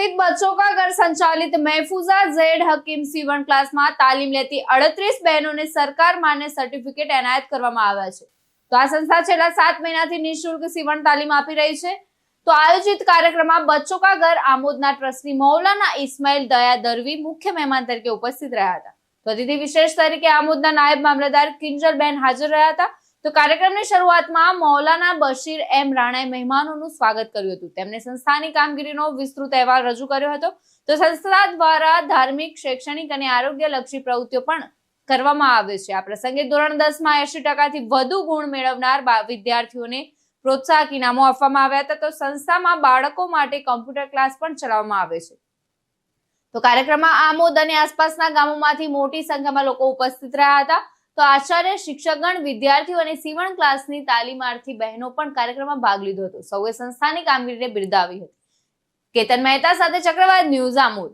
સ્થિત ઘર સંચાલિત મહેફુઝા ઝેડ હકીમ સીવણ ક્લાસમાં તાલીમ લેતી અડત્રીસ બહેનોને સરકાર માન્ય સર્ટિફિકેટ એનાયત કરવામાં આવ્યા છે. તો આ સંસ્થા છેલ્લા સાત મહિનાથી નિઃશુલ્ક સીવણ તાલીમ આપી રહી છે. તો આયોજિત કાર્યક્રમમાં બચોકાગઢ આમોદના ટ્રસ્ટી મૌલાના ઇસ્માઇલ દયા દરવી મુખ્ય મહેમાન તરીકે ઉપસ્થિત રહ્યા હતા. તો અતિથિ વિશેષ તરીકે આમોદના નાયબ મામલતદાર કિંજલબેન હાજર રહ્યા હતા. તો કાર્યક્રમની શરૂઆતમાં મૌલાના બશીર એમ રાણાએ મહેમાનોનું સ્વાગત કર્યું હતું. તેમણે સંસ્થાની કામગીરીનો વિસ્તૃત અહેવાલ રજૂ કર્યો હતો. તો સંસ્થા દ્વારા ધાર્મિક, શૈક્ષણિક અને આરોગ્યલક્ષી પ્રવૃત્તિઓ પણ કરવામાં આવે છે. આ પ્રસંગે ધોરણ દસમાં એસી ટકાથી વધુ ગુણ મેળવનાર વિદ્યાર્થીઓને પ્રોત્સાહક ઇનામો આપવામાં આવ્યા હતા. તો સંસ્થામાં બાળકો માટે કોમ્પ્યુટર ક્લાસ પણ ચલાવવામાં આવે છે. તો કાર્યક્રમમાં આમોદ અને આસપાસના ગામોમાંથી મોટી સંખ્યામાં લોકો ઉપસ્થિત રહ્યા હતા. તો આચાર્ય, શિક્ષકગણ, વિદ્યાર્થીઓ અને સીવણ ક્લાસની તાલીમાર્થી બહેનો પણ કાર્યક્રમમાં ભાગ લીધો હતો. સૌએ સંસ્થાની કામગીરીને બિરદાવી હતી. કેતન મહેતા સાથે ચક્રવાત ન્યૂઝ આમોદ.